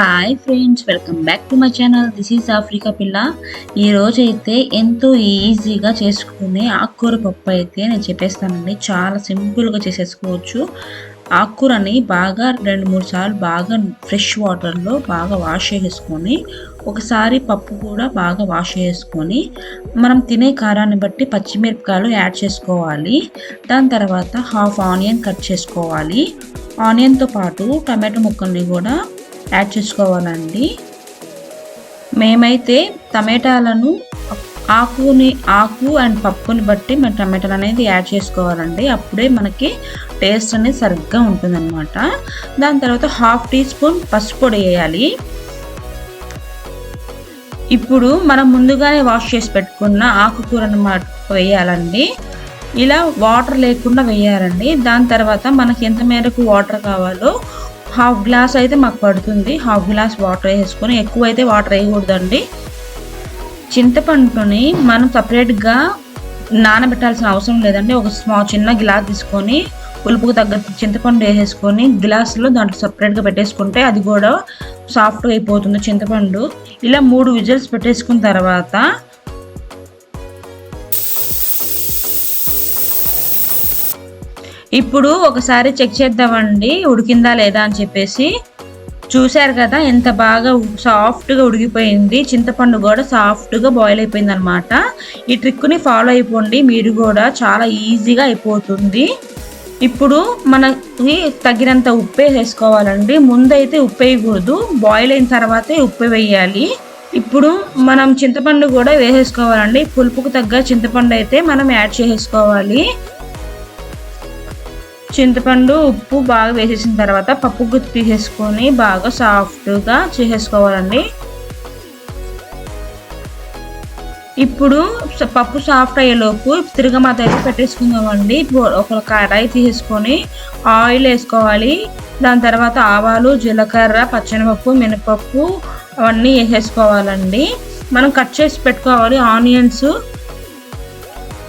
Hi friends welcome back to my channel this is Africa పిల్ల ఈ అయితే ఎంతో ఈజీగా చేసుకునే ఆకుకూర పప్పు అయితే నేను చెప్పేస్తానండి. చాలా సింపుల్గా చేసేసుకోవచ్చు. ఆకుకూరని బాగా రెండు మూడు సార్లు బాగా ఫ్రెష్ వాటర్లో బాగా వాష్ చేసుకొని ఒకసారి పప్పు కూడా బాగా వాష్ చేసుకొని మనం తినే కారాన్ని బట్టి పచ్చిమిరపకాయలు యాడ్ చేసుకోవాలి. దాని తర్వాత హాఫ్ ఆనియన్ కట్ చేసుకోవాలి. ఆనియన్తో పాటు టమాటో ముక్కల్ని కూడా యాడ్ చేసుకోవాలండి. మేమైతే టమాటాలను ఆకుని ఆకు అండ్ పప్పుని బట్టి మేము టమాటాలు అనేది యాడ్ చేసుకోవాలండి. అప్పుడే మనకి టేస్ట్ అనేది సరిగ్గా ఉంటుందన్నమాట. దాని తర్వాత హాఫ్ టీ స్పూన్ పసుపు పొడి వేయాలి. ఇప్పుడు మనం ముందుగానే వాష్ చేసి పెట్టుకున్న ఆకుకూర అన్నమాట వేయాలండి. ఇలా వాటర్ లేకుండా వేయాలండి. దాని తర్వాత మనకి ఎంత మేరకు వాటర్ కావాలో హాఫ్ గ్లాస్ అయితే మాకు పడుతుంది. హాఫ్ గ్లాస్ వాటర్ వేసుకొని ఎక్కువ అయితే వాటర్ వేయకూడదండి. చింతపండుని మనం సపరేట్గా నానబెట్టాల్సిన అవసరం లేదండి. ఒక స్మా చిన్న గ్లాస్ తీసుకొని పులుపుకు తగ్గ చింతపండు వేసేసుకొని గ్లాసులో దాంట్లో సపరేట్గా పెట్టేసుకుంటే అది కూడా సాఫ్ట్గా అయిపోతుంది చింతపండు. ఇలా మూడు విజిల్స్ పెట్టేసుకున్న తర్వాత ఇప్పుడు ఒకసారి చెక్ చేద్దామండి ఉడికిందా లేదా అని చెప్పేసి. చూశారు కదా ఎంత బాగా సాఫ్ట్గా ఉడికిపోయింది. చింతపండు కూడా సాఫ్ట్గా బాయిల్ అయిపోయింది అనమాట ఈ ట్రిక్ని ఫాలో అయిపోండి మీరు కూడా చాలా ఈజీగా అయిపోతుంది. ఇప్పుడు మనకి తగినంత ఉప్పు వేసుకోవాలండి. ముందైతే ఉప్పు వేయకూడదు బాయిల్ అయిన తర్వాతే ఉప్పు వేయాలి. ఇప్పుడు మనం చింతపండు కూడా వేసేసుకోవాలండి. పులుపుకు తగ్గ చింతపండు అయితే మనం యాడ్ చేసుకోవాలి చింతపండు ఉప్పు బాగా వేసేసిన తర్వాత పప్పు గుత్తి తీసేసుకొని బాగా సాఫ్ట్గా చేసేసుకోవాలండి. ఇప్పుడు పప్పు సాఫ్ట్ అయ్యేలోపు తిరగమాత అయితే పెట్టేసుకుందామండి. ఒక కడాయి తీసేసుకొని ఆయిల్ వేసుకోవాలి. దాని తర్వాత ఆవాలు జీలకర్ర పచ్చనిపప్పు మినపప్పు అవన్నీ వేసేసుకోవాలండి. మనం కట్ చేసి పెట్టుకోవాలి ఆనియన్స్.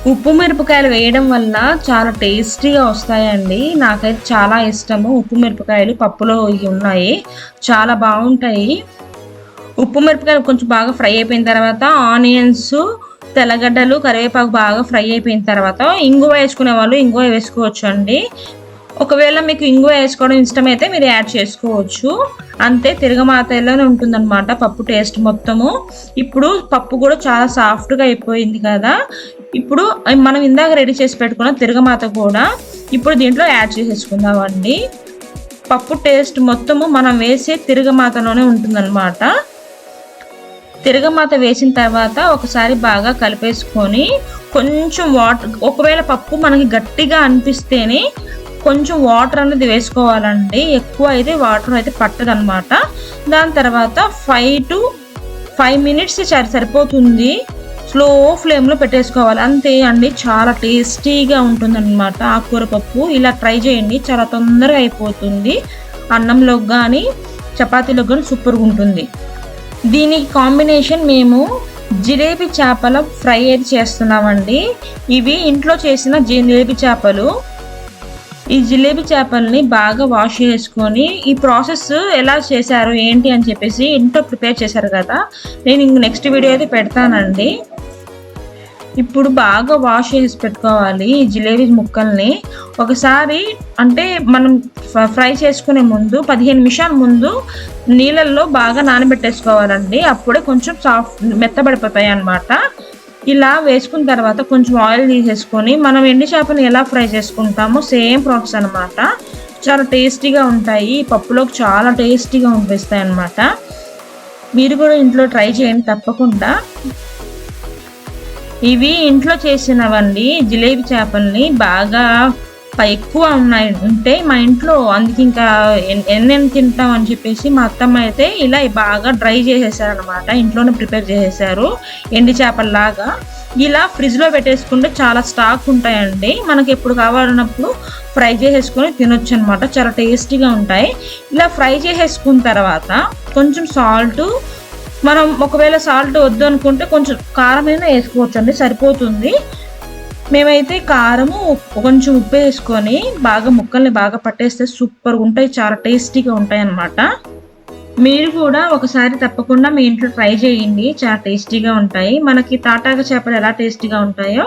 ఉప్పు మిరపకాయలు వేయడం వల్ల చాలా టేస్టీగా వస్తాయండి. నాకైతే చాలా ఇష్టము ఉప్పు మిరపకాయలు పప్పులో ఉన్నాయి. చాలా బాగుంటాయి. ఉప్పు మిరపకాయలు కొంచెం బాగా ఫ్రై అయిపోయిన తర్వాత ఆనియన్స్ తెల్లగడ్డలు కరివేపాకు బాగా ఫ్రై అయిపోయిన తర్వాత ఇంగువ వేసుకునే వాళ్ళు ఇంగువ వేసుకోవచ్చు అండి ఒకవేళ మీకు ఇంగువ వేసుకోవడం ఇష్టమైతే మీరు యాడ్ చేసుకోవచ్చు. అంతే తిరగమాతలోనే ఉంటుందన్నమాట పప్పు టేస్ట్ మొత్తము. ఇప్పుడు పప్పు కూడా చాలా సాఫ్ట్గా అయిపోయింది కదా. ఇప్పుడు మనం ఇందాక రెడీ చేసి పెట్టుకున్న తిరగమాత కూడా ఇప్పుడు దీంట్లో యాడ్ చేసేసుకుందామండి పప్పు టేస్ట్ మొత్తము మనం వేసే తిరగమాతలోనే ఉంటుందన్నమాట. తిరగమాత వేసిన తర్వాత ఒకసారి బాగా కలిపేసుకొని కొంచెం వాటర్ ఒకవేళ పప్పు మనకి గట్టిగా అనిపిస్తేనే కొంచెం వాటర్ అనేది వేసుకోవాలండి. ఎక్కువ అయితే వాటర్ అయితే పట్టదనమాట దాని తర్వాత ఫైవ్ టు ఫైవ్ మినిట్స్ సరి సరిపోతుంది. స్లో ఫ్లేమ్లో పెట్టేసుకోవాలి. అంతే అండి. చాలా టేస్టీగా ఉంటుందన్నమాట ఆకుకూర పప్పు. ఇలా ట్రై చేయండి. చాలా తొందరగా అయిపోతుంది. అన్నంలోకి కానీ చపాతీలోకి కానీ సూపర్గా ఉంటుంది. దీనికి కాంబినేషన్ మేము జిలేబీ చేపల ఫ్రై అయితే చేస్తున్నామండి. ఇవి ఇంట్లో చేసిన జిలేబీ చేపలు. ఈ జిలేబీ చేపల్ని బాగా వాష్ చేసుకొని ఈ ప్రాసెస్ ఎలా చేశారు ఏంటి అని చెప్పేసి ఇంట్లో ప్రిపేర్ చేశారు కదా. నేను ఇంక నెక్స్ట్ వీడియో అయితే పెడతానండి. ఇప్పుడు బాగా వాష్ చేసి పెట్టుకోవాలి ఈ జిలేబీ ముక్కల్ని. ఒకసారి అంటే మనం ఫ్రై చేసుకునే ముందు పదిహేను నిమిషాల ముందు నీళ్ళల్లో బాగా నానబెట్టేసుకోవాలండి. అప్పుడే కొంచెం సాఫ్ట్ మెత్తబడిపోతాయి అన్నమాట. ఇలా వేసుకున్న తర్వాత కొంచెం ఆయిల్ తీసేసుకొని మనం ఎండి చేపలు ఎలా ఫ్రై చేసుకుంటామో సేమ్ ప్రాసెస్ అనమాట చాలా టేస్టీగా ఉంటాయి. పప్పులోకి చాలా టేస్టీగా అనిపిస్తాయి అనమాట మీరు కూడా ఇంట్లో ట్రై చేయండి తప్పకుండా. ఇవి ఇంట్లో చేసినవండి జిలేబీ చేపల్ని బాగా ఎక్కువ ఉన్నాయి. ఉంటే మా ఇంట్లో అందుకే ఇంకా ఎన్నెన్ని తింటాం అని చెప్పేసి మా అత్తమ్మ అయితే ఇలా బాగా డ్రై చేసేసారనమాట ఇంట్లోనే ప్రిపేర్ చేసేసారు. ఎండి చేపల్లాగా. ఇలా ఫ్రిడ్జ్లో పెట్టేసుకుంటే చాలా స్టాక్ ఉంటాయండి. మనకి ఎప్పుడు కావాలన్నప్పుడు ఫ్రై చేసేసుకొని తినొచ్చు అనమాట చాలా టేస్టీగా ఉంటాయి. ఇలా ఫ్రై చేసేసుకున్న తర్వాత కొంచెం సాల్ట్ మనం ఒకవేళ సాల్ట్ వద్దు అనుకుంటే కొంచెం కారమైనా వేసుకోవచ్చు అండి సరిపోతుంది. మేమైతే కారము కొంచెం ఉప్పు వేసుకొని బాగా ముక్కల్ని బాగా పట్టేస్తే సూపర్గా ఉంటాయి చాలా టేస్టీగా ఉంటాయి అన్నమాట మీరు కూడా ఒకసారి తప్పకుండా మీ ఇంట్లో ట్రై చేయండి చాలా టేస్టీగా ఉంటాయి. మనకి తాటాక చేపలు ఎలా టేస్టీగా ఉంటాయో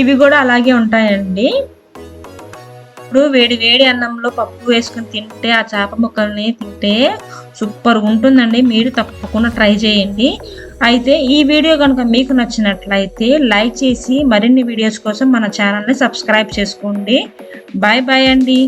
ఇవి కూడా అలాగే ఉంటాయండి. ఇప్పుడు వేడి వేడి అన్నంలో పప్పు వేసుకుని తింటే ఆ చేప ముక్కల్ని తింటే సూపర్గా ఉంటుందండి మీరు తప్పకుండా ట్రై చేయండి. అయితే ఈ వీడియో కనుక మీకు నచ్చినట్లయితే లైక్ చేసి మరిన్ని వీడియోస్ కోసం మన ఛానల్ని సబ్స్క్రైబ్ చేసుకోండి. బాయ్ బాయ్ అండి.